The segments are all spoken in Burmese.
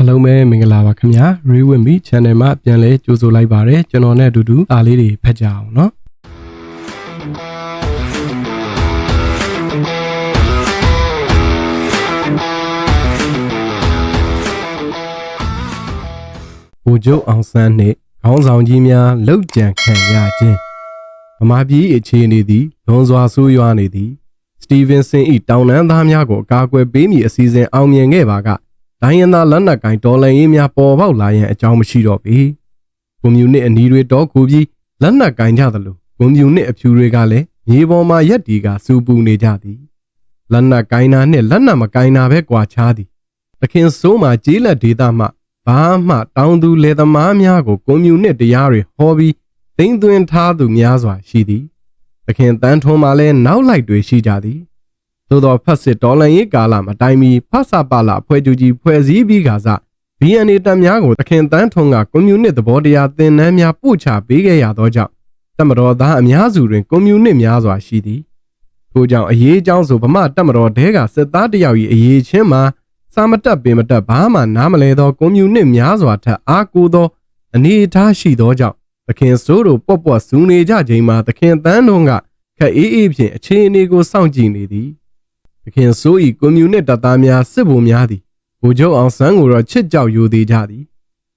အားလုံးပဲမင်္ဂလာပါခင်ဗျာ Read with me channel မှာပြန်လဲကြိုဆိုလိုက်ပါတယ်ကျွန်တော်နဲ့အတူတူအားလေးတွေဖတ်ကြအောင်เนาะဘူကျုပ်အောင်ဆန်းနှင့်ခေါင်းဆောင်ကြီးများလောက်ကြံခံရခြင်းဗမာပြည်အခြေအနေသည်လွန်စွာဆိုးရွားနေသည်စတီဗင်ဆင်၏တောင်တန်းသားများကိုအကာအကွယ်ပေးမည်အစီအစဉ်အောင်မြင်ခဲ့ပါက ဒိုင်းယန်သားလက်နက်ကင်ဒေါ်လာရင်းများပေါ်ပေါက်လာရန်အကြောင်းမရှိတော့ပေကွန်မြူနစ်အနီးတွေတော့ကူပြီးလက်နက်ကင်ကြသလိုကွန်မြူနစ်အဖြူတွေကလည်းမြေပေါ်မှာရက်တီကစူပူနေကြသည်လက်နက်ကင်နာနှင့်လက်နက်မကင်နာပဲကွာခြားသည်တခင်ဆိုးမှာကျေးလက်ဒေသမှဘာမှတောင်းသူလေသမားများကိုကွန်မြူနစ်တရားတွေဟောပြီးသိမ်းသွင်းထားသူများစွာရှိသည်တခင်တန်းထွန်းမှာလည်းနောက်လိုက်တွေရှိကြသည် သို့သောဖတ်စစ်ဒေါ်လန်ရေးကာလမတိုင်မီဖတ်စာပါလာဖွဲ့ကျူကြီးဖွဲ့စည်းပြီးကစား BNA တပ်များကိုတခင်တန်းထွန်းကကွန်မြူနစ်သဘောတရားသင်တန်းများပို့ချပေးခဲ့ရသောကြောင့်တမတော်သားအများစုတွင်ကွန်မြူနစ်များစွာရှိသည်ထို့ကြောင့်အရေးအကြောင်းဆိုဗမာတမတော်တဲကစစ်သားတယောက်၏အရေးချင်းမှာစာမတက်ပင်မတက်ဘာမှနားမလဲသောကွန်မြူနစ်များစွာထက်အားကိုးသောအနေအထားရှိသောကြောင့်သခင်စိုးတို့ပွက်ပွက်ဇူနေကြချိန်မှာသခင်တန်းထွန်းကခက်အေးအေးဖြင့်အခြေအနေကိုစောင့်ကြည့်နေသည် သခင်ဆိုးဤကွန်မြူနစ်တပ်သားများစစ်ဗိုလ်များသည်ဗိုလ်ချုပ်အောင်ဆန်းကိုတော့ချစ်ကြောက်ယူသေးကြသည်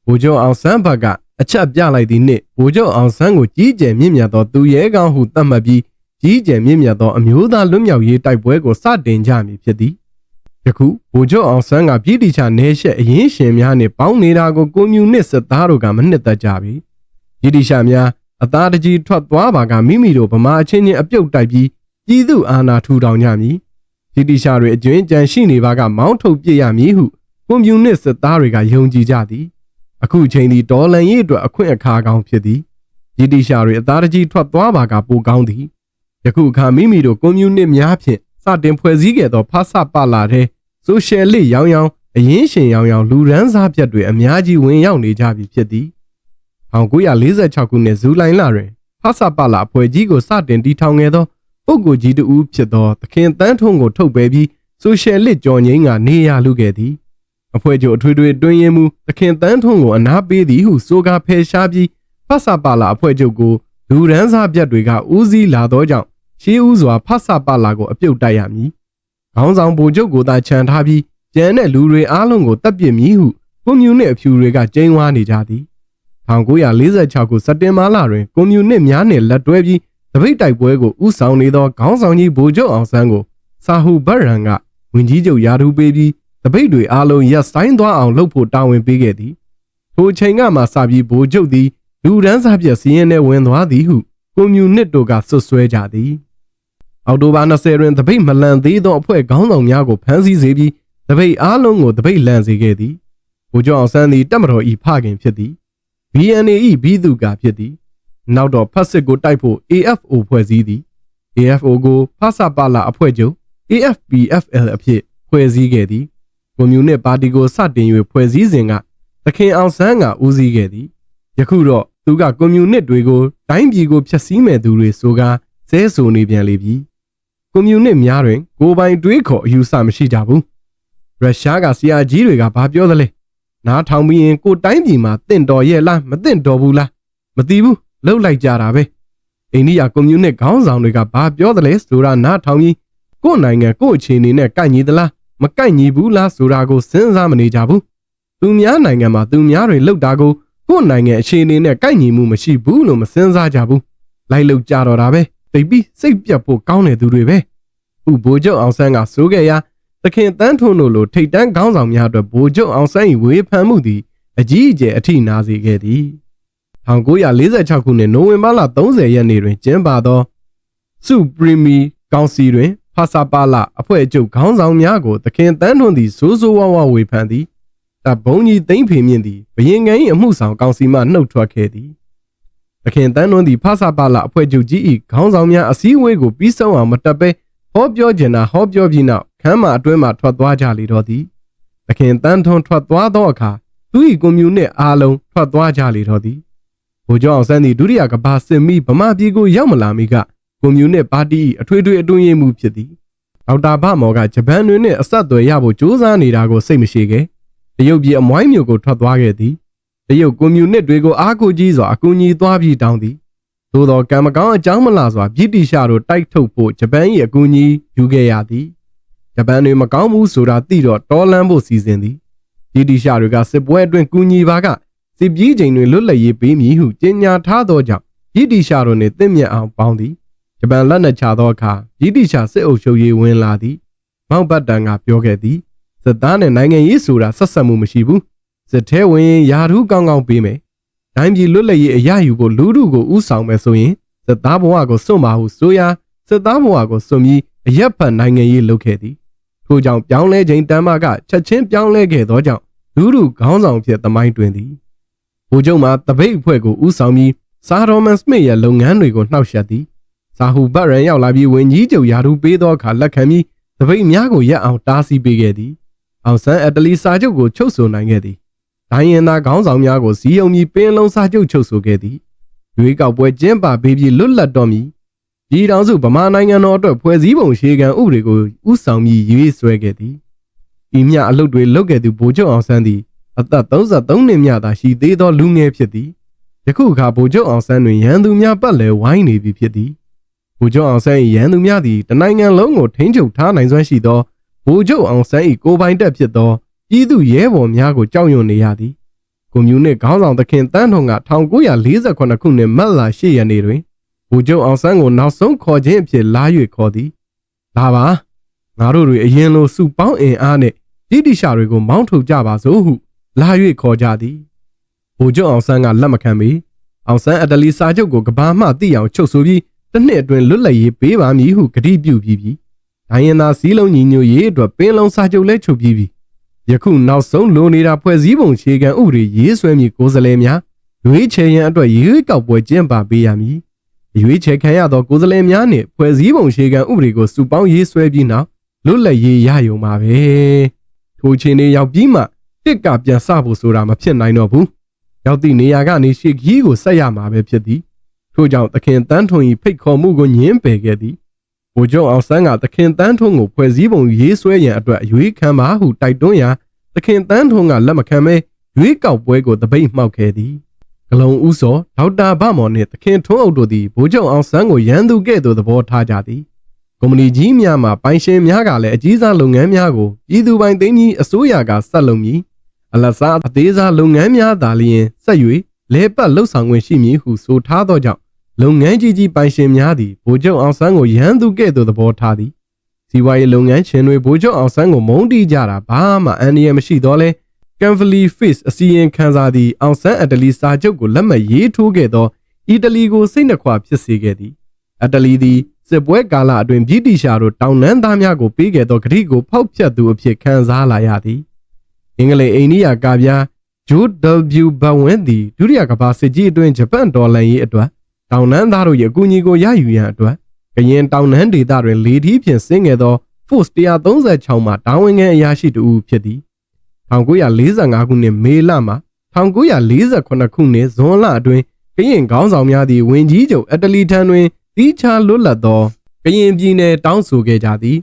ဗိုလ်ချုပ်အောင်ဆန်းဘက်ကအချက်ပြလိုက်သည်နှင့်ဗိုလ်ချုပ်အောင်ဆန်းကိုကြီးကျယ်မြင့်မြတ်သောသူရဲကောင်းဟုသတ်မှတ်ပြီးကြီးကျယ်မြင့်မြတ်သောအမျိုးသားလွတ်မြောက်ရေးတိုက်ပွဲကိုစတင်ကြမည်ဖြစ်သည်ယခုဗိုလ်ချုပ်အောင်ဆန်းကပြည်တိချနေရှက်အရင်ရှင်များနှင့်ပေါင်းနေတာကိုကွန်မြူနစ်စစ်သားတို့ကမနှစ်သက်ကြပြီပြည်တိချများအသားတကြီးထွက်သွားပါကမိမိတို့ဗမာအချင်းချင်းအပြုတ်တိုက်ပြီးပြည်သူအာဏာထူထောင်ကြမည် ဗြိတိရှားတွေအကျွင်းကြံရှိနေပါကမောင်းထုတ်ပြစ်ရမည်ဟုကွန်မြူနစ်စစ်သားတွေကယုံကြည်ကြသည်အခုချိန်ဒီဒေါ်လန်ရေးအတွက်အခွင့်အခါကောင်းဖြစ်သည်ဗြိတိရှားတွေအသားတကြီးထွက်သွားပါကပိုကောင်းသည်ယခုအခါမိမိတို့ကွန်မြူနစ်များဖြင့်စတင်ဖွဲ့စည်းခဲ့သောဖားဆပါလာတဲ့ဆိုရှယ်လစ်ရောင်ရောင်အရင်ရှင်ရောင်ရောင်လူရန်စားပြတ်တွေအများကြီးဝင်ရောက်နေကြပြီဖြစ်သည်1946ခုနှစ်ဇူလိုင်လတွင်ဖားဆပါလာအဖွဲ့ကြီးကိုစတင်တည်ထောင်ခဲ့သော ပုဂ္ဂိုလ်ကြီးတူဖြစ်သောသခင်တန်းထွန်းကိုထုတ်ပယ်ပြီးဆိုရှယ်လစ်ကြော်ငိမ့်ကနေရလူခဲ့သည်အဖွဲ့ချုပ်အထွေထွေတွင်ရင်မူသခင်တန်းထွန်းကိုအနာပေးသည်ဟုဆိုကာဖယ်ရှားပြီးဖတ်စာပါလာအဖွဲ့ချုပ်ကိုလူရန်စားပြတ်တွေကဦးစီးလာသောကြောင့်ရှေးဦးစွာဖတ်စာပါလာကိုအပြုတ်တိုက်ရမည်ခေါင်းဆောင်ဗိုလ်ချုပ်ကိုသာခြံထားပြီးကျန်တဲ့လူတွေအားလုံးကိုတပ်ပစ်မည်ဟုကွန်မြူနစ်အဖြူတွေကကြိမ်းဝါနေကြသည်1946ခုစက်တင်ဘာလတွင်ကွန်မြူနစ်များနှင့်လက်တွဲပြီး တပိတ်တိုက်ပွဲကိုဥဆောင်နေသောခေါင်းဆောင်ကြီးဗိုလ်ချုပ်အောင်ဆန်းကိုစာဟူဘတ်ရန်ကဝင်ကြီးချုပ်ရာထူးပေးပြီးတပိတ်တွေအားလုံးရပ်ဆိုင်သွားအောင်လုပ်ဖို့တာဝန်ပေးခဲ့သည်ထိုအချိန်ကမှစပြီးဗိုလ်ချုပ်သည်လူဒန်းစားပြက်စီးရင်ထဲဝင်သွားသည်ဟုကွန်မြူနစ်တို့ကဆွဆွဲကြသည်အော်တိုဘာ20တွင်တပိတ်မလန်သေးသောအဖွဲ့ခေါင်းဆောင်များကိုဖမ်းဆီးစေပြီးတပိတ်အားလုံးကိုတပိတ်လန့်စေခဲ့သည်ဗိုလ်ချုပ်အောင်ဆန်းသည်တပ်မတော်၏ဖခင်ဖြစ်သည် BNA ၏ဘီသူကဖြစ်သည် နောက်တော့ဖတ်စစ်ကိုတိုက်ဖို့ AFO ဖွဲ့စည်းသည် AFO ကိုဖဆပါလာအဖွဲ့ချုပ် AFPFL အဖြစ်ဖွဲ့စည်းခဲ့သည်ကွန်မြူနစ်ပါတီကိုစတင်၍ဖွဲ့စည်းစဉ်ကသခင်အောင်ဆန်းကဦးစီးခဲ့သည်ယခုတော့သူကကွန်မြူနစ်တွေကိုတိုင်းပြည်ကိုဖျက်ဆီးမဲ့သူတွေဆိုကားဇဲဆိုနေပြန်လေပြီကွန်မြူနစ်များတွင်ကိုယ်ပိုင်တွေးခေါ်အယူဆမရှိကြဘူးရုရှားကဆရာကြီးတွေကဘာပြောသလဲနားထောင်ပြီးရင်ကိုယ်တိုင်းပြည်မှာတင့်တော်ရဲ့လားမတင့်တော်ဘူးလားမသိဘူး လှုပ်လိုက်ကြတာပဲအိန္ဒိယကွန်မြူနစ်ခေါင်းဆောင်တွေကဘာပြောသလဲဆိုတာနားထောင်ပြီးကိုယ့်နိုင်ငံကိုယ့်အခြေအနေနဲ့ကိုက်ညီသလားမကိုက်ညီဘူးလားဆိုတာကိုစဉ်းစားမနေကြဘူးသူများနိုင်ငံမှာသူများတွေလှုပ်တာကိုကိုယ့်နိုင်ငံအခြေအနေနဲ့ကိုက်ညီမှုမရှိဘူးလို့မစဉ်းစားကြဘူးလိုက်လှုပ်ကြတော့တာပဲသိပြီးစိတ်ပြတ်ဖို့ကောင်းတဲ့သူတွေပဲဥဘိုလ်ချုပ်အောင်ဆန်းကဆိုခဲ့ရာသခင်တန်းထွန်းတို့လိုထိတ်တန်းခေါင်းဆောင်များအတွက်ဘိုလ်ချုပ်အောင်ဆန်း၏ဝေဖန်မှုသည်အကြီးအကျယ်အထိနာစေခဲ့သည် 1946ခုနှစ်နိုဝင်ဘာလ30ရက်နေ့တွင်ကျင်းပသောစုပရီမီကောင်စီတွင်ဖာစာပါလာအဖွဲ့အချုပ်ခေါင်းဆောင်များကိုသခင်တန်းထွန်းသည်စိုးစိုးဝါးဝါဝေဖန်သည်တပ်ဘုံကြီးသိမ့်ဖေမြင့်သည်ဘရင်ငယ်၏အမှုဆောင်ကောင်စီမှနှုတ်ထွက်ခဲ့သည်သခင်တန်းထွန်းသည်ဖာစာပါလာအဖွဲ့ချုပ်ကြီး၏ခေါင်းဆောင်များအစည်းအဝေးကိုပြီးဆုံးအောင်မတက်ဘဲဟောပြောကျင်တာဟောပြောပြီးနောက်ခမ်းမအတွင်းမှထွက်သွားကြလေတော့သည်သခင်တန်းထွန်းထွက်သွားသောအခါသူ၏ကွန်မြူနစ်အားလုံးထွက်သွားကြလေတော့သည် ဗိုလ်ချုပ်အောင်ဆန်းသည်ဒုတိယကမ္ဘာစစ်မီဗမာပြည်ကိုရောက်မလာမီကကွန်မြူနစ်ပါတီအထွေထွေအတွင်းရေးမှူးဖြစ်သည်ဒေါက်တာဗမော်ကဂျပန်တွင်နှင့်အဆက်အသွယ်ရဖို့ကြိုးစားနေတာကိုစိတ်မရှိခဲ့တရုတ်ပြည်အမွိုင်းမြို့ကိုထွက်သွားခဲ့သည်တရုတ်ကွန်မြူနစ်တွေကိုအားကိုးကြီးစွာအကူအညီသွားပြီးတောင်းသည်သို့သောကံမကောင်းအကြောင်းမလာစွာဗြိတိရှတို့တိုက်ထုတ်ဖို့ဂျပန်၏အကူအညီယူခဲ့ရသည်ဂျပန်တွေမကောင်းဘူးဆိုတာသိတော့တော်လန်းဖို့စီစဉ်သည်ဗြိတိရှတွေကစစ်ပွဲအတွင်းကူညီပါက စစ်ပြေးချိန်တွေလွတ်လပ်ရေးပေးမည်ဟုကြေညာထားသောကြောင့်ဗြိတိရှတို့နှင့်တင့်မြတ်အောင်ပေါင်းသည်ဂျပန်လက်နက်ချသောအခါဗြိတိရှစစ်အုပ်ချုပ်ရေးဝင်လာသည်မောက်ဘတ်တန်ကပြောခဲ့သည်စစ်သားနဲ့နိုင်ငံရေးဆိုတာဆက်ဆက်မှုမရှိဘူးစစ်ထဲဝင်ရင်ယာထူးကောင်းကောင်းပေးမယ်။တိုင်းပြည်လွတ်လပ်ရေးအရယူဖို့လူထုကိုဥဆောင်မယ်ဆိုရင်စစ်သားဘဝကိုစွန့်ပါဟုဆိုရာစစ်သားဘဝကိုစွန့်ပြီးအရက်ဖတ်နိုင်ငံရေးလုပ်ခဲ့သည်။ထို့ကြောင့်ပြောင်းလဲခြင်းတမ်းမကချက်ချင်းပြောင်းလဲခဲ့သောကြောင့်လူထုခေါင်းဆောင်ဖြစ်သမိုင်းတွင်သည်။ ဗိုလ်ချုပ်မှာတပိတ်အဖွဲ့ကိုဥဆောင်ပြီးစာရိုမန်စမစ်ရဲ့လုပ်ငန်းတွေကိုနှောက်ယှက်သည်။စာဟူဘတ်ရန်ရောက်လာပြီးဝင်ကြီးချုပ်ယာထူးပေးသောအခါလက်ခံပြီးတပိတ်များကိုရက်အောင်တားဆီးပေးခဲ့သည်။အောင်ဆန်းအတလီစာချုပ်ကိုချုပ်ဆိုနိုင်ခဲ့သည်။ဒိုင်းရင်သားခေါင်းဆောင်များကိုစီယုံပြီးပင်လုံးစာချုပ်ချုပ်ဆိုခဲ့သည်။ရွေးကောက်ပွဲကျင်းပပေးပြီးလွတ်လပ်တော်မူပြည်ထောင်စုဗမာနိုင်ငံတော်အတွက်ဖွဲ့စည်းပုံရှေခံဥပဒေကိုဥဆောင်ပြီးရွေးဆွဲခဲ့သည်။ဤမြအလုပ်တွေလုပ်ခဲ့သူဗိုလ်ချုပ်အောင်ဆန်းသည် အသက်33နှစ်မြသာရှိသေးသောလူငယ်ဖြစ်သည်။ယခုအခါဗိုလ်ချုပ်အောင်ဆန်းတွင်ရန်သူများပတ်လည်ဝိုင်းနေပြီဖြစ်သည်။ဗိုလ်ချုပ်အောင်ဆန်း၏ရန်သူများသည်တနိုင်ငံလုံးကိုထိန်းချုပ်ထားနိုင်စွမ်းရှိသောဗိုလ်ချုပ်အောင်ဆန်း၏ကိုပိုင်တက်ဖြစ်သောပြည်သူရဲဘော်များကိုကြောက်ရွံ့နေရသည်ကွန်မြူနစ်ခေါင်းဆောင်သခင်တန်းထွန်က1948ခုနှစ်မတ်လ10ရက်နေ့တွင်ဗိုလ်ချုပ်အောင်ဆန်းကိုနောက်ဆုံးခေါ်ခြင်းအဖြစ်လာ၍ခေါ်သည်လာပါငါတို့တွေအရင်လိုစုပေါင်းအင်အားနဲ့တိတိရှတွေကိုမောင်းထုတ်ကြပါစို့ဟု လာ၍ခေါ်ကြသည်ဗိုလ်ချုပ်အောင်ဆန်းကလက်မခံပေအောင်ဆန်းအတလီစာချုပ်ကိုကဘာမှသိအောင်ချုပ်ဆိုပြီးတစ်နှစ်အတွင်းလွတ်လပ်ရေးပေးပါမည်ဟုကတိပြုပြီးပြီဒိုင်းရင်သာစည်းလုံးညီညွတ်ရေးအတွက်ပင်လုံစာချုပ်လဲချုပ်ပြီးပြီယခုနောက်ဆုံးလိုနေတာဖွဲ့စည်းပုံခြေခံဥပဒေရေးဆွဲမည်ကိုယ်စားလှယ်များရွေးချယ်ရန်အတွက်ရွေးကောက်ပွဲကျင်းပပေးရမည်ရွေးချယ်ခံရသောကိုယ်စားလှယ်များနှင့်ဖွဲ့စည်းပုံခြေခံဥပဒေကိုစုပေါင်းရေးဆွဲပြီးနောက်လွတ်လပ်ရေးရယူမှာပဲထိုချင်းတွေရောက်ပြီးမှ တစ်ကပြန်စဖို့ဆိုတာမဖြစ်နိုင်တော့ဘူးရောက်သည့်နေရာကနေရှေ့ကြီးကိုဆက်ရမှာပဲဖြစ်သည်ထို့ကြောင့်သခင်တန်းထွန်၏ဖိတ်ခေါ်မှုကိုညှင်းပယ်ခဲ့သည်ဗိုလ်ချုပ်အောင်ဆန်းကသခင်တန်းထွန်းကိုဖွဲ့စည်းပုံရေးဆွဲရန်အတွက်အရွေးခံပါဟုတိုက်တွန်းရာသခင်တန်းထွန်းကလက်မခံဘဲရွေးကောက်ပွဲကိုတပိတ်မှောက်ခဲ့သည်ဂလုံဦးစောဒေါက်တာဗမော်နှင့်သခင်ထွန်းအုပ်တို့သည်ဗိုလ်ချုပ်အောင်ဆန်းကိုရန်သူကဲ့သို့သဘောထားကြသည်ကုမ္ပဏီကြီးများမှပိုင်ရှင်များကလည်းအကြီးစားလုပ်ငန်းများကိုပြည်သူပိုင်သိန်းကြီးအစိုးရကဆက်လုပ်မည် အလတ်စားအသေးစားလုပ်ငန်းများသာလျှင်ဆက်၍လဲပတ်လှုပ်ဆောင်ခွင့်ရှိမည်ဟုဆိုထားသောကြောင့်လုပ်ငန်းကြီးကြီးပိုင်ရှင်များသည်ဗိုလ်ချုပ်အောင်ဆန်းကိုရန်သူကဲ့သို့သဘောထားသည်စီးပွားရေးလုပ်ငန်းရှင်တွေဗိုလ်ချုပ်အောင်ဆန်းကိုမုန်းတီးကြတာဘာမှအန္တရာယ်မရှိတော့လဲကန်ဖလီဖေ့စ်အစီရင်ခံစာသည်အောင်ဆန်းအတလီစာချုပ်ကိုလက်မှတ်ရေးထိုးခဲ့သောအီတလီကိုစိတ်နှခွဖြစ်စေခဲ့သည်အတလီသည်စစ်ပွဲကာလအတွင်းဗြိတိရှာတို့တောင်နှန်းသားများကိုပေးခဲ့သောဂရိကိုဖောက်ဖျက်သူအဖြစ်ခံစားလာရသည် အင်္ဂလိပ်အိန္ဒိယကာပြားဂျိုးဒယ်ဗျူဘဝင်းသည်ဒုတိယကမ္ဘာစစ်ကြီးအတွင်းဂျပန်ဒေါ်လာရေးအတွက်တောင်နှန်းသားတို့ရဲ့အကူအညီကိုရယူရန်အတွက်ကရင်တောင်နှန်းဒေသတွင်လေထီးဖြင့်ဆင်းခဲ့သော Force 136မှတာဝန်ခံအရာရှိတူဖြစ်သည်1945ခုနှစ်မေလမှ1948ခုနှစ်ဇွန်လအတွင်းကရင်ခေါင်းဆောင်များသည့်ဝင်ကြီးချုပ်အတလီထံတွင်တီးခြားလွတ်လပ်သောကရင်ပြည်နယ်တောင်းဆိုခဲ့ကြသည်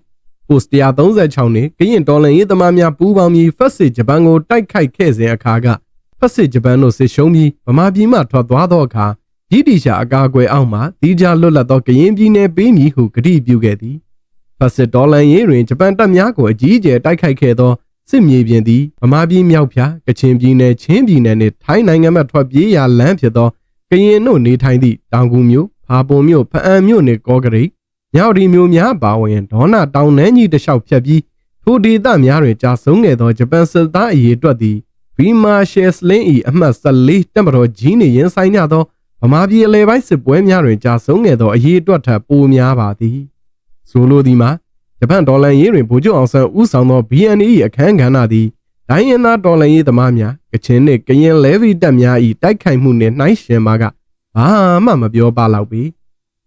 Post 136နှင့်ကရင်တော်လှန်ရေးသမားများပူးပေါင်းပြီးဖက်စစ်ဂျပန်ကိုတိုက်ခိုက်ခဲ့စဉ်အခါကဖက်စစ်ဂျပန်တို့စစ်ရှုံးပြီးဗမာပြည်မှထွက်သွားသောအခါဗြိတိရှာအကာအကွယ်အောက်မှတီးခြားလွတ်လပ်သောကရင်ပြည်နယ်ပေးမည်ဟုကတိပြုခဲ့သည်ဖက်စစ်ဒေါ်လန်ရေးတွင်ဂျပန်တပ်များကိုအကြီးအကျယ်တိုက်ခိုက်ခဲ့သောစစ်မြေပြင်သည်ဗမာပြည်မြောက်ဖြာကချင်ပြည်နယ်ချင်းပြည်နယ်နှင့်ထိုင်းနိုင်ငံမှထွက်ပြေးရာလမ်းဖြစ်သောကရင်တို့နေထိုင်သည့်တောင်ကူမြို့ဖာပုံမြို့ဖအံမြို့နှင့်ကောကရိတ် မြောက်ဒီမြို့များပါဝင်ဒေါနာတောင်နှန်းကြီးတလျှောက်ဖြတ်ပြီးထိုဒေသများတွင်ကြာဆုံးခဲ့သောဂျပန်စစ်သားအရေးအတွက်သည်ဗီမာရှယ်စလင်း၏အမှတ်14တပ်မတော်ကြီးနှင့်ရင်ဆိုင်ကြသောဗမာပြည်အလဲပိုင်းစစ်ပွဲများတွင်ကြာဆုံးခဲ့သောအရေးအတွက်ထပ်ပိုများပါသည်ဆိုလိုသည်မှာဂျပန်ဒေါ်လာရေးတွင်ဗိုလ်ချုပ်အောင်ဆန်းဦးဆောင်သော BNA ၏အခမ်းကဏ္ဍသည်ဒိုင်းရင်သားဒေါ်လာရေးသမားများကချင်နှင့်ကရင်လဲဗီတပ်များ၏တိုက်ခိုက်မှုနှင့်နှိုင်းယှဉ်ပါကဘာမှမပြောပါတော့ပေ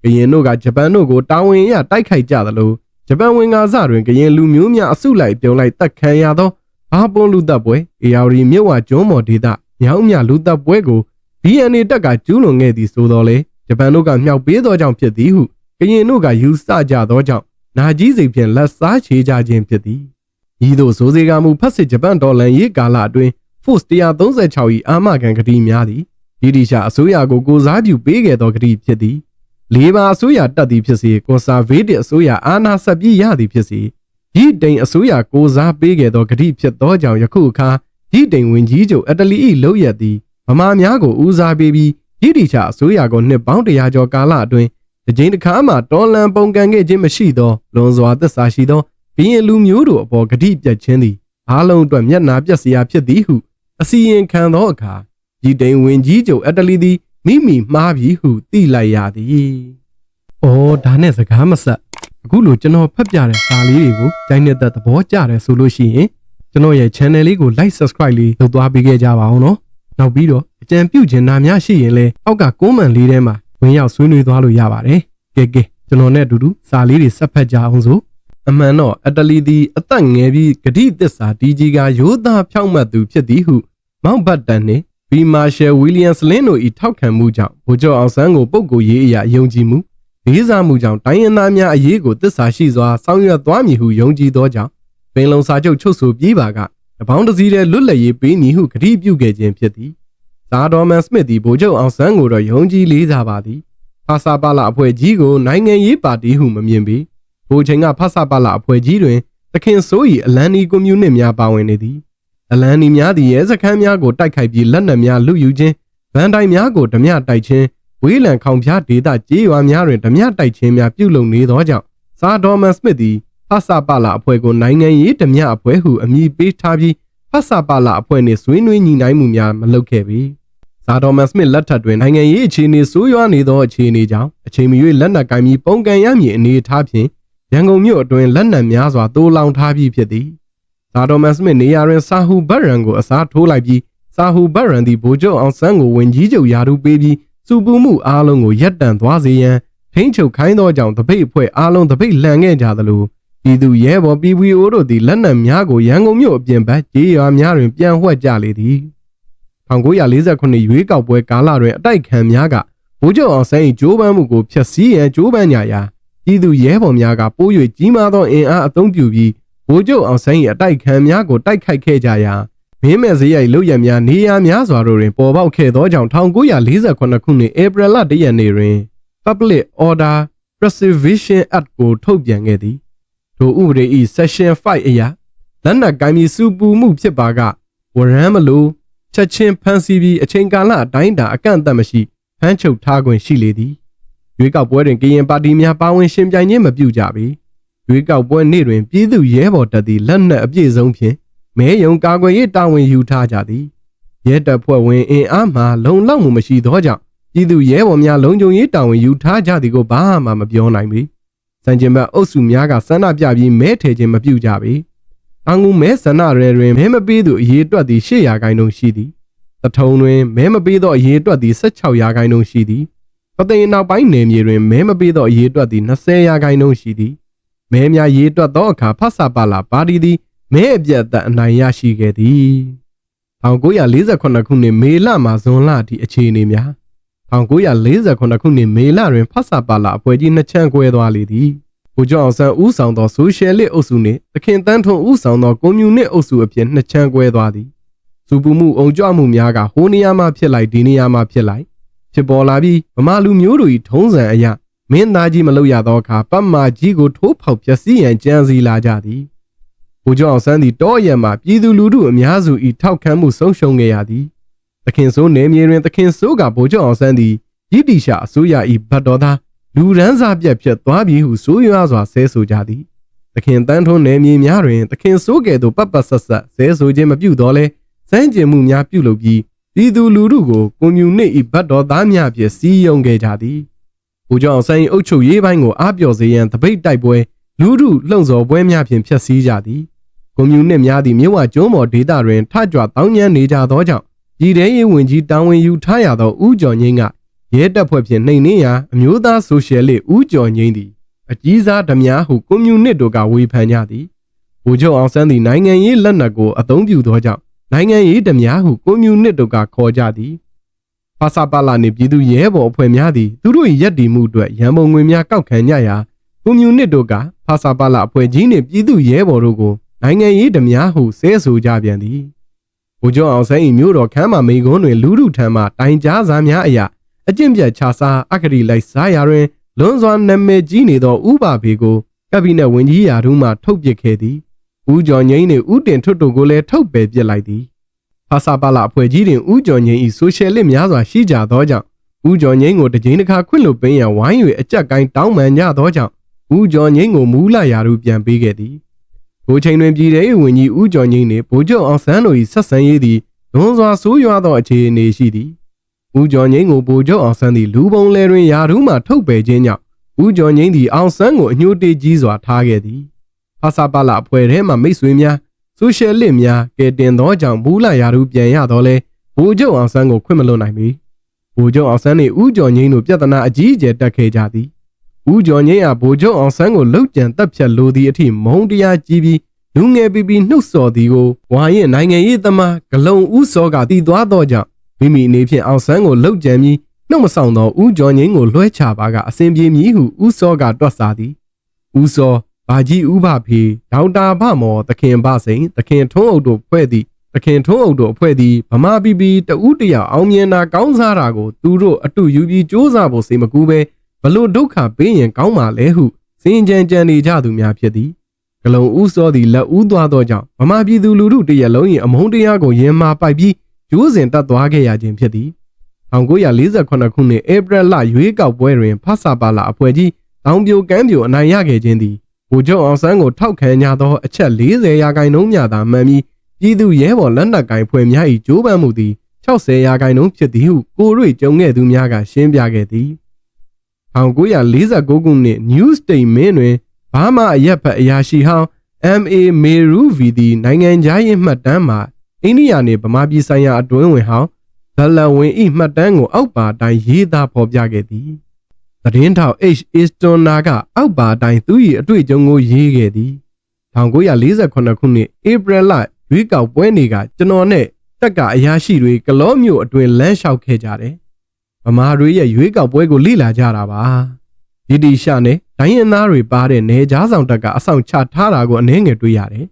ကရင်တို့ကဂျပန်တို့ကိုတာဝန်ရတိုက်ခိုက်ကြသလိုဂျပန်ဝင်ကားစတွင်ကရင်လူမျိုးများအစုလိုက်ပြုံလိုက်တပ်ခံရသောဘာပွန်လူတပ်ပွဲအေယာရီမြစ်ဝကျွန်းမော်ဒေသမြောင်းမြလူတပ်ပွဲကို BNA တက်ကကျူးလွန်ခဲ့သည်ဆိုတော့လေဂျပန်တို့ကမြောက်ပေးသောကြောင့်ဖြစ်သည်ဟုကရင်တို့ကယူဆကြသောကြောင့်နာကြီးစိတ်ဖြင့်လက်စားချေကြခြင်းဖြစ်သည်ဤသို့ဇိုစေကမှုဖက်စစ်ဂျပန်ဒေါ်လန်ရေးကာလအတွင်း Force 136၏အာမခံကတိများသည်ဗြိတိရှအစိုးရကိုကိုစားပြုပေးခဲ့သောကတိဖြစ်သည် လေဘာအစိုးရတက်သည်ဖြစ်စေကွန်ဆာဗေးတစ်အစိုးရအာဏာဆက်ပြီးရသည်ဖြစ်စေဤတိန်အစိုးရကိုစားပေးခဲ့သောကတိဖြစ်သောကြောင့်ယခုအခါဤတိန်ဝင်ကြီးချုပ်အတလီ၏လောက်ရသည်ဗမာများကိုဦးစားပေးပြီးဗြိတိရှအစိုးရကိုနှစ်ပေါင်းတရာကျော်ကာလအတွင်းတစ်ကြိမ်တစ်ခါမှတော်လန်ပုံကန်ခဲ့ခြင်းမရှိသောလွန်စွာသစ္စာရှိသောဘီရင်လူမျိုးတို့အပေါ်ဂတိပြတ်ခြင်းသည်အားလုံးအတွက်မျက်နာပြက်စရာဖြစ်သည်ဟုအစီရင်ခံသောအခါဤတိန်ဝင်ကြီးချုပ်အတလီသည် မိမိမှားပြီဟုသိလိုက်ရသည်။အော်ဒါနဲ့စကားမဆက်အခုလိုကျွန်တော်ဖတ်ပြတဲ့စာလေးတွေကိုကြိုင်းနေတဲ့သဘောကျတယ်ဆိုလို့ရှိရင်ကျွန်တော်ရဲ့ channel လေးကို like subscribe လေးလုပ်သွားပေးခဲ့ကြပါအောင်နော်။နောက်ပြီးတော့အကြံပြုချင်တာများရှိရင်လည်းအောက်က comment လေးထဲမှာဝင်ရောက်ဆွေးနွေးသွားလို့ရပါတယ်။ကဲကဲကျွန်တော်နဲ့အတူတူစာလေးတွေဆက်ဖတ်ကြအောင်ဆိုအမှန်တော့အတလီသည်အသက်ငယ်ပြီးဂတိသစ္စာဒီကြီးကရိုးသားဖြောင့်မတ်သူဖြစ်သည်ဟုမောင်ဘတ်တန်နှင့် ဘီမာရှယ်ဝီလီယံစလင်းတို့၏ထောက်ခံမှုကြောင့်ဗိုလ်ချုပ်အောင်ဆန်းကိုပုဂ္ဂိုလ်ရေးအရာယုံကြည်မှုလေးစားမှုကြောင့်တိုင်းရင်းသားများအရေးကိုသစ္စာရှိစွာဆောင်ရွက်သွားမည်ဟုယုံကြည်သောကြောင့်ပင်လုံစာချုပ်ချုပ်ဆိုပြီးပါကတပေါင်းတစည်းတဲ့လွတ်လပ်ရေးပေးမည်ဟုကတိပြုခဲ့ခြင်းဖြစ်သည်ဇာဒေါ်မန်စမစ်သည်ဗိုလ်ချုပ်အောင်ဆန်းကိုတော့ယုံကြည်လေးစားပါသည်ဖာစာပါလာအဖွဲ့ကြီးကိုနိုင်ငံရေးပါတီဟုမမြင်ပေဘိုချိန်ကဖာစာပါလာအဖွဲ့ကြီးတွင်တခင်စိုး၏အလန်နီကွန်မြူနစ်များပါဝင်နေသည် အလန်နီများသည်ရဲစခန်းများကိုတိုက်ခိုက်ပြီးလက်နက်များလုယူခြင်းဗန်တိုင်များကိုဓမြတိုက်ခြင်းဝေးလံခေါင်ဖျားဒေသကြေးရွာများတွင်ဓမြတိုက်ခြင်းများပြုလုပ်နေသောကြောင့်ဇာဒေါ်မန်စမစ်သည်ဖဆပါလာအဖွဲ့ကိုနိုင်ငံရေးဓမြအဖွဲ့ဟုအမည်ပေးထားပြီးဖဆပါလာအဖွဲ့နှင့်ဆွေးနွေးညှိနှိုင်းမှုများမလုပ်ခဲ့ပေဇာဒေါ်မန်စမစ်လက်ထက်တွင်နိုင်ငံရေးအခြေအနေဆိုးရွားနေသောအခြေအနေကြောင့်အချိန်မရွေးလက်နက်ကင်ပြီးပုံကန်ရမည်အနေအထားဖြင့်ရန်ကုန်မြို့အတွင်းလက်နက်များစွာတိုးလောင်ထားပြီးဖြစ်သည် ဇာဒေါ်မန်စမစ်နေရာတွင်စာဟူဘတ်ရန်ကိုအစားထိုးလိုက်ပြီးစာဟူဘတ်ရန်သည်ဗိုလ်ချုပ်အောင်ဆန်းကိုဝင်ကြီးချုပ်ယာရုပေးပြီးစုပူမှုအားလုံးကိုရပ်တန့်သွားစေရန်ထိန်းချုပ်ခိုင်းသောကြောင့်တပိတ်အဖွဲ့အားလုံးတပိတ်လှန်ခဲ့ကြသလိုပြည်သူရဲဘော် PVO တို့သည်လက်နက်များကိုရန်ကုန်မြို့အပြင်ဘက်ကြေးရွာများတွင်ပြန်ဝှက်ကြလေသည်1948ရွေးကောက်ပွဲကာလတွင်အတိုက်ခံများကဗိုလ်ချုပ်အောင်ဆန်း၏ဂျိုးပန်းမှုကိုဖျက်ဆီးရန်ကြိုးပမ်းကြရာပြည်သူရဲဘော်များကပိုး၍ကြီးမားသောအင်အားအသုံးပြုပြီး ဗိုလ်ချုပ်အောင်ဆန်း၏အတိုက်ခံများကိုတိုက်ခိုက်ခဲ့ကြရာမင်းမဲ့စရိုက်လုတ်ရများနေရာများစွာတို့တွင်ပေါ်ပေါက်ခဲ့သောကြောင့်1948ခုနှစ်ဧပြီလ1ရက်နေ့တွင် Public Order Preservation Act ကိုထုတ်ပြန်ခဲ့သည်ထိုဥပဒေ၏ Section 5အရလက်နက်ကိုင်းပြီးစုပူမှုဖြစ်ပါကဝရမ်းမလို့ချက်ချင်းဖမ်းဆီးပြီးအချိန်ကာလအတိုင်းအတာအကန့်အသတ်မရှိဖမ်းချုပ်ထားခွင့်ရှိလေသည်ရွေးကောက်ပွဲတွင်ကရင်ပါတီများပါဝင်ရှင်ပြိုင်ခြင်းမပြုကြပေ ရွေးကောက်ပွဲနေ့တွင်ပြည်သူရဲဘော်တပ်သည်လက်နက်အပြည့်စုံဖြင့်မဲယုံကာကွယ်ရေးတာဝန်ယူထားကြသည်ရဲတပ်ဖွဲ့ဝင်အင်အားမှလုံလောက်မှုမရှိသောကြောင့်ပြည်သူရဲဘော်များလုံခြုံရေးတာဝန်ယူထားကြသည်ကိုဘာမှမပြောနိုင်ပေစံကျင်ဘတ်အုပ်စုများကဆန္ဒပြပြီးမဲထည့်ခြင်းမပြုကြပေအငူမဲဆန္ဒရဲတွင်မဲမပေးသူအရေးတွက်သည်800ရာခိုင်နှုန်းရှိသည်တထုံတွင်မဲမပေးသောအရေးတွက်သည်16ရာခိုင်နှုန်းရှိသည်ပသိမ်နောက်ပိုင်းနယ်မြေတွင်မဲမပေးသောအရေးတွက်သည်20ရာခိုင်နှုန်းရှိသည် မဲများရေးတွက်သောအခါဖဆပါလာပါတီသည်မဲအပြတ်သက်အနိုင်ရရှိခဲ့သည်1948ခုနှစ်မေလမှဇွန်လအထိအခြေအနေများ1948ခုနှစ်မေလတွင်ဖဆပါလာအဖွဲ့ကြီးနှစ်ချမ်းကွဲသွားလေသည်ဗိုလ်ချုပ်အောင်ဆန်းဦးဆောင်သောဆိုရှယ်လစ်အုပ်စုနှင့်တခင်တန်းထွန်းဦးဆောင်သောကွန်မြူနစ်အုပ်စုအဖြစ်နှစ်ချမ်းကွဲသွားသည်စုပူမှုအုံကြွမှုများကဟိုနေရာမှဖြစ်လိုက်ဒီနေရာမှဖြစ်လိုက်ဖြစ်ပေါ်လာပြီးဗမာလူမျိုးတို့၏ထုံးစံအရ မင်းသားကြီးမလုပ်ရသောအခါပတ်မာကြီးကိုထိုးဖောက်ပျက်စီးရန်ကြံစည်လာကြသည်ဗိုလ်ချုပ်အောင်ဆန်းသည်တောရက်မှပြည်သူလူထုအများစု၏ထောက်ခံမှုဆုံးရှုံးခဲ့ရသည်သခင်စိုးနေမြေတွင်သခင်စိုးကဗိုလ်ချုပ်အောင်ဆန်းသည်ရည်တီရှာအစိုးရ၏ဗတ်တော်သားလူရန်စားပြက်ဖြစ်သွားပြီဟုဆိုးရွားစွာဆဲဆိုကြသည်သခင်တန်းထွန်းနေမြေများတွင်သခင်စိုးကဲ့သို့ပတ်ပတ်ဆက်ဆက်ဆဲဆိုခြင်းမပြုတော့လဲစမ်းကျင်မှုများပြုလုပ်ပြီးပြည်သူလူထုကိုကွန်မြူနစ်၏ဗတ်တော်သားများဖြင့်စီးယုံခဲ့ကြသည်။ ဘူကြောင့်ဆိုင်အုပ်ချုပ်ရေးပိုင်းကိုအားပြော့စေရန်တပိတ်တိုက်ပွဲလူထုလှုံ့ဆော်ပွဲများဖြင့်ဖျက်ဆီးကြသည်။ကွန်မြူနစ်များသည့်မြို့ဝကျွန်းပေါ်ဒေသတွင်ထကြွတောင်းကျမ်းနေကြသောကြောင့်ပြည်ထဲရေးဝန်ကြီးတာဝန်ယူထားရသောဦးကျော်ငိမ့်ကရဲတပ်ဖွဲ့ဖြင့်နှိမ်နင်းရာအမျိုးသားဆိုရှယ်လစ်ဦးကျော်ငိမ့်သည်အကြီးစားဓမြဟုကွန်မြူနစ်တို့ကဝေဖန်ကြသည်။ဘူချုပ်အောင်ဆန်းသည်နိုင်ငံရေးလက်နက်ကိုအသုံးပြုသောကြောင့်နိုင်ငံရေးဓမြဟုကွန်မြူနစ်တို့ကခေါ်ကြသည် ဖာစာပါလာနှင့်ပြည်သူရဲဘော်အဖွဲ့များသည်သူတို့၏ရက်တီမှုအတွက်ရန်ပုံငွေများကောက်ခံကြရာကွန်မြူနစ်တို့ကဖာစာပါလာအဖွဲ့ကြီးနှင့်ပြည်သူရဲဘော်တို့ကိုနိုင်ငံရေးဓမြဟုဆဲဆိုကြပြန်သည်ဗိုလ်ချုပ်အောင်ဆန်း၏မြို့တော်ခမ်းမမိန်ကွန်းတွင်လူထုထံမှတိုင်ကြားစာများအရာအကျင့်ပြတ်ခြားစားအက္ခရီလိုက်စားရာတွင်လွန်စွာနာမည်ကြီးနေသောဥပါဖေကိုကပိနက်ဝင်ကြီးရာထူးမှထုတ်ပစ်ခဲ့သည်ဦးကျော်ငိမ့်နှင့်ဦးတင်ထွတ်တို့ကိုလည်းထုတ်ပယ်ပစ်လိုက်သည် ဖာစာပါလာအဖွဲ့ကြီးတွင်ဦးကျော်ငိမ့်၏ဆိုရှယ်လစ်များစွာရှိကြသောကြောင့်ဦးကျော်ငိမ့်ကိုတစ်ကြိမ်တစ်ခါခွင့်လွှတ်ပေးရန်ဝိုင်း၍အကြက်ကိုင်းတောင်းပန်ကြသောကြောင့်ဦးကျော်ငိမ့်ကိုမူလရာထူးပြန်ပေးခဲ့သည်ဘိုးချိန်တွင်ပြည်ထောင်၏ဝင်ကြီးဦးကျော်ငိမ့်နှင့်ဗိုလ်ချုပ်အောင်ဆန်းတို့၏ဆက်ဆံရေးသည်လွန်စွာဆိုးရွားသောအခြေအနေရှိသည်ဦးကျော်ငိမ့်ကိုဗိုလ်ချုပ်အောင်ဆန်းသည်လူပုံလဲတွင်ယာထူးမှထုတ်ပယ်ခြင်းကြောင့်ဦးကျော်ငိမ့်သည်အောင်ဆန်းကိုအညှိုးတေးကြီးစွာထားခဲ့သည်ဖာစာပါလာအဖွဲ့ထဲမှမိတ်ဆွေများ ဆိုရှယ်လစ်များကဲတင်သောကြောင့်ဘူးလာယာထူးပြန်ရတော့လဲဗိုလ်ချုပ်အောင်ဆန်းကိုခွင့်မလွတ်နိုင်ပေဗိုလ်ချုပ်အောင်ဆန်းနှင့်ဦးကျော်ငိမ့်တို့ပြဿနာအကြီးအကျယ်တက်ခဲ့ကြသည်ဦးကျော်ငိမ့်အားဗိုလ်ချုပ်အောင်ဆန်းကိုလှုပ်ကြံတက်ဖြတ်လိုသည့်အထိမုံတရားကြီးပြီးလူငယ်ပီပီနှုတ်ဆော်သည်ကိုဝါရင်နိုင်ငံရေးသမားဂလုံဦးစောကတည်သွားသောကြောင့်မိမိအနေဖြင့်အောင်ဆန်းကိုလှုပ်ကြံပြီးနှုတ်မဆောင်သောဦးကျော်ငိမ့်ကိုလွှဲချပါကအစဉ်ပြေမည်ဟုဦးစောကတွက်စားသည်ဦးစော ဘာကြီးဦးဘဖေဒေါက်တာဗမော်သခင်ဗစိန်သခင်ထုံးအုပ်တို့ဖွဲ့သည့်သခင်ထုံးအုပ်တို့အဖွဲ့သည်ဗမာပြည်ပြည်တဦးတယောက်အောင်မြင်တာကောင်းစားတာကိုသူတို့အတူယူပြီးစ조사ဖို့စိတ်မကူပဲဘလို့ဒုက္ခပေးရင်ကောင်းပါလဲဟုစင်ကြံကြံနေကြသူများဖြစ်သည်ဂလုံဦးစောသည်လက်ဦးသွားသောကြောင့်ဗမာပြည်သူလူထုတရက်လုံး၏အမုန်းတရားကိုရင်မာပိုက်ပြီးကျိုးစင်တက်သွားခဲ့ရခြင်းဖြစ်သည်1948ခုနှစ်ဧပြီလရွေးကောက်ပွဲတွင်ဖဆပါလာအဖွဲ့ကြီးတောင်ပြိုကမ်းပြိုအနိုင်ရခဲ့ခြင်းသည် ဗိုလ်ချုပ်အောင်ဆန်းကိုထောက်ခံကြသောအချက်40ရာခိုင်နှုန်းများသာမှန်ပြီးပြည်သူရဲဘော်လက်နက်ကင်ဖွဲ့များ၏ကြိုးပမ်းမှုသည်60ရာခိုင်နှုန်းဖြစ်သည်ဟုကိုရွေကြုံခဲ့သူများကရှင်းပြခဲ့သည်1949ခုနှစ် New Statement တွင်ဘာမှအရက်ဖက်အရာရှိဟောင်း MA Meru V သည်နိုင်ငံခြားရေးမှတ်တမ်းမှာအိန္ဒိယနှင့်ဗမာပြည်ဆိုင်ရာအတွင်းဝင်ဟောင်းဘလန်ဝင်ဤမှတ်တမ်းကိုအောက်ပါအတိုင်းရေးသားဖော်ပြခဲ့သည် သတင်းထောက် H. Istona ကအောက်ပါအတိုင်းသူ၏အတွေ့အကြုံကိုရေးခဲ့သည်1948ခုနှစ်ဧပြီလရွေးကောက်ပွဲနေ့ကကျွန်တော်နဲ့တက်ကအရာရှိတွေကလောမျိုးအတွင်လမ်းလျှောက်ခဲ့ကြတယ်ဗမာတွေရဲ့ရွေးကောက်ပွဲကိုလေ့လာကြတာပါဒီတီရှာနဲ့ဒိုင်းရင်သားတွေပါတဲ့နေကြားဆောင်တက်ကအဆောင်ချထားတာကိုအနှဲငယ်တွေ့ရတယ်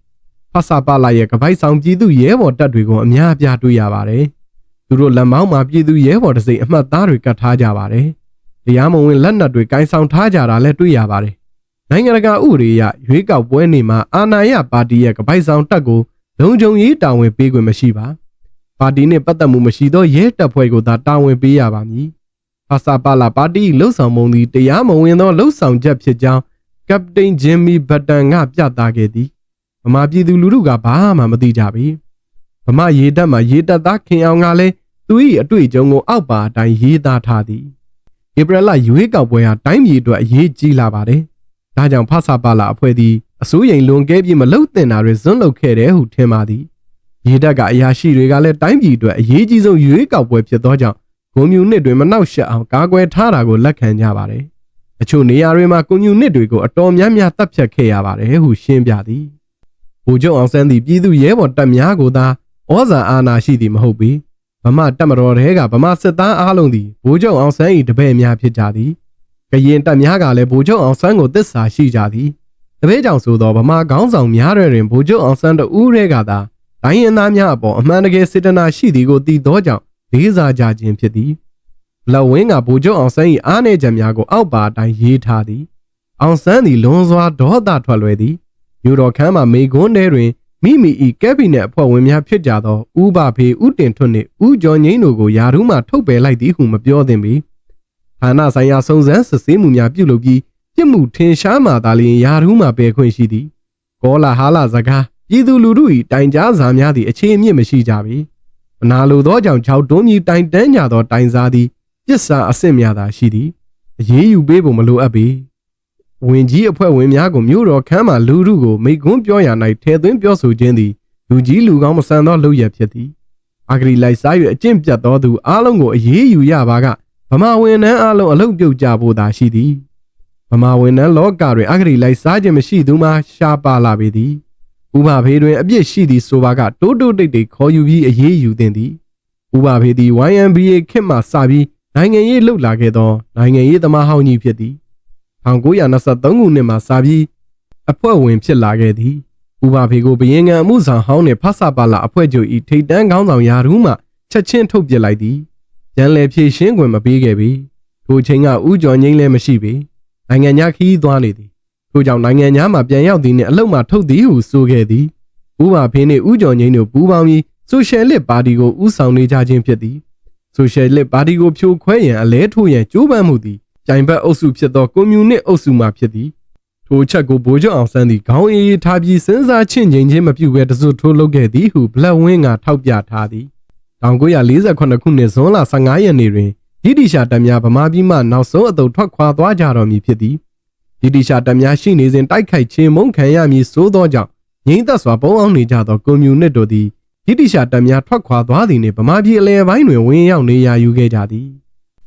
ဖဆာပါလာရဲ့ကပိုက်ဆောင်ပြည်သူရဲဘော်တပ်တွေကိုအများအပြားတွေ့ရပါတယ်သူတို့လက်မောင်းမှာပြည်သူရဲဘော်တစိအမှတ်သားတွေကတ်ထားကြပါတယ် တရားမဝင်လက်နက်တွေကင်ဆောင်ထားကြတာလည်းတွေ့ရပါတယ်နိုင်ငံတကာဥပဒေအရရွေးကောက်ပွဲနေ့မှာအာဏာရပါတီရဲ့ကပိုက်ဆောင်တပ်ကိုလုံခြုံရေးတာဝန်ပေးခွင့်မရှိပါပါတီနဲ့ပတ်သက်မှုမရှိသောရဲတပ်ဖွဲ့ကိုသာတာဝန်ပေးရပါမည်ဖာစာပါလာပါတီလှုပ်ဆောင်မှုသည်တရားမဝင်သောလှုပ်ဆောင်ချက်ဖြစ်ကြောင်းကပတိန်ဂျင်မီဘတ်တန်ကပြသခဲ့သည်ဗမာပြည်သူလူထုကဘာမှမသိကြပြီဗမာရေတပ်မှရေတပ်သားခင်အောင်ကလည်းသူ၏အတွေ့အကြုံကိုအောက်ပါအတိုင်းရေးသားထားသည် ဧပြီလရွေးကောက်ပွဲဟာတိုင်းပြည်အတွက်အရေးကြီးလာပါတယ်ဒါကြောင့်ဖဆပါလာအဖွဲ့သည်အစိုးရိမ်လွန်ကဲပြီးမလုတ်တင်တာတွေဇွန်းလုတ်ခဲ့တယ်ဟုထင်ပါသည်ရေတပ်ကအရာရှိတွေကလည်းတိုင်းပြည်အတွက်အရေးကြီးဆုံးရွေးကောက်ပွဲဖြစ်သောကြောင့်ကွန်မြူနစ်တွေမနှောက်ယှက်အောင်ကာကွယ်ထားတာကိုလက်ခံကြပါတယ်အချို့နေရာတွေမှာကွန်မြူနစ်တွေကိုအတော်များများတပ်ဖြတ်ခဲ့ရပါတယ်ဟုရှင်းပြသည်ဗိုလ်ချုပ်အောင်ဆန်းသည်ပြည်သူရဲဘော်တပ်များကိုသာဩဇာအာဏာရှိသည်မဟုတ်ပေ ဗမာတပ်မတော်တွေကဗမာစစ်သားအားလုံးသည်ဗိုလ်ချုပ်အောင်ဆန်း၏တပည့်များဖြစ်ကြသည်ကရင်တပ်များကလည်းဗိုလ်ချုပ်အောင်ဆန်းကိုတစ္ဆာရှိကြသည်တပည့်ကြောင့်ဆိုသောဗမာခေါင်းဆောင်များတွင်ဗိုလ်ချုပ်အောင်ဆန်းတို့ဦးရဲကသာဒိုင်းရင်သားများအပေါ်အမှန်တကယ်စေတနာရှိသည်ကိုသိသောကြောင့်လေးစားကြခြင်းဖြစ်သည်လဝင်းကဗိုလ်ချုပ်အောင်ဆန်း၏အားနည်းချက်များကိုအောက်ပါအတိုင်းရေးထားသည်အောင်ဆန်းသည်လွန်စွာဒေါသထွက်လွယ်သည်မြို့တော်ခမ်းမှာမိကွန်းထဲတွင် မိမိ၏ကက်ဘိနက်အဖွဲ့ဝင်များဖြစ်ကြသောဦးဘဖေဦးတင်ထွန်းနှင့်ဦးကျော်ငိမ့်တို့ကိုယာထူးမှထုတ်ပယ်လိုက်သည်ဟုမပြောသင့်ပေဌာနဆိုင်ရာစုံစမ်းစစ်ဆေးမှုများပြုလုပ်ပြီးပြစ်မှုထင်ရှားမှသာလျှင်ယာထူးမှပယ်ခွင့်ရှိသည်ကောလာဟာလာစကားပြည်သူလူထု၏တိုင်ကြားစာများသည့်အခြေအမြစ်မရှိကြပေမနာလိုသောကြောင့်၆တွန်းမြည်တိုင်တန်းကြသောတိုင်စားသည်ပစ်စာအဆင့်များသာရှိသည်အရေးယူပေးဖို့မလိုအပ်ပေ ဝင်ကြီးအဖွဲ့ဝင်များကိုမြို့တော်ခမ်းမှလူထုကိုမိကွန်းပြောရ၌ထဲသွင်းပြောဆိုခြင်းသည်လူကြီးလူကောင်းမဆန်သောလုပ်ရဖြစ်သည်အာဂရီလိုက်စား၍အကျင့်ပြတ်သောသူအားလုံးကိုအရေးယူရပါကဗမာဝန်ထမ်းအားလုံးအလုပ်ပြုတ်ကြဖို့သာရှိသည်ဗမာဝန်ထမ်းလောကတွင်အာဂရီလိုက်စားခြင်းမရှိသူမှရှားပါလာပေသည်ဥပဖေးတွင်အပြစ်ရှိသည်ဆိုပါကတိုးတိုးတိတ်တိတ်ခေါ်ယူပြီးအရေးယူသင့်သည်ဥပဖေးသည် YMBA ခေတ်မှစပြီးနိုင်ငံရေးလှုပ်လာခဲ့သောနိုင်ငံရေးသမားဟောင်းကြီးဖြစ်သည် 1923ခုနှစ်မှာစာပြီးအဖွဲ့ဝင်ဖြစ်လာခဲ့သည်ဥပဖေကိုဘယင်ငံအမှုဆောင်ဟောင်းနဲ့ဖဆပါလာအဖွဲ့ချုပ်ဤထိတ်တန်းခေါင်းဆောင်ယာရူးမှချက်ချင်းထုတ်ပစ်လိုက်သည်။ရန်လေဖြည့်ရှင်းခွင့်မပေးခဲ့ပေ။ထိုချိန်ကဥကျော်ငိမ့်လည်းမရှိပေ။နိုင်ငံညာခီးသွားနေသည်။ထို့ကြောင့်နိုင်ငံညာမှပြန်ရောက်သည်နှင့်အလုံမှထုတ်သည်ဟုဆိုခဲ့သည်။ဥပဖေနှင့်ဥကျော်ငိမ့်တို့ပူးပေါင်းပြီးဆိုရှယ်လစ်ပါတီကိုဥဆောင်နေကြခြင်းဖြစ်သည်။ဆိုရှယ်လစ်ပါတီကိုဖြိုခွဲရန်အလဲထိုးရန်ကြိုးပမ်းမှုသည် ပြိုင်ဘက်အုပ်စုဖြစ်သောကွန်မြူနစ်အုပ်စုမှဖြစ်သည်။ထိုချက်ကိုဗိုလ်ချုပ်အောင်ဆန်းသည်ခေါင်းအေးအေးထားပြီးစဉ်းစားချင့်ချိန်ချင်းမပြုဘဲတစွတ်ထိုးလုပ်ခဲ့သည်ဟုဘလက်ဝင်းကထောက်ပြထားသည်။1948ခုနှစ်ဇွန်လ15ရက်နေ့တွင်ဗြိတိရှာတပ်များဗမာပြည်မှနောက်ဆုံးအသုတ်ထွက်ခွာသွားကြတော်မူဖြစ်သည်။ဗြိတိရှာတပ်များရှိနေစဉ်တိုက်ခိုက်ခြင်းမုန်းခံရမည်ဆိုသောကြောင့်ငြိမ်းသက်စွာပုံအောင်နေကြသောကွန်မြူနစ်တို့သည်ဗြိတိရှာတပ်များထွက်ခွာသွားသည်နှင့်ဗမာပြည်အလဲပိုင်းတွင်ဝင်ရောက်နေရာယူခဲ့ကြသည်။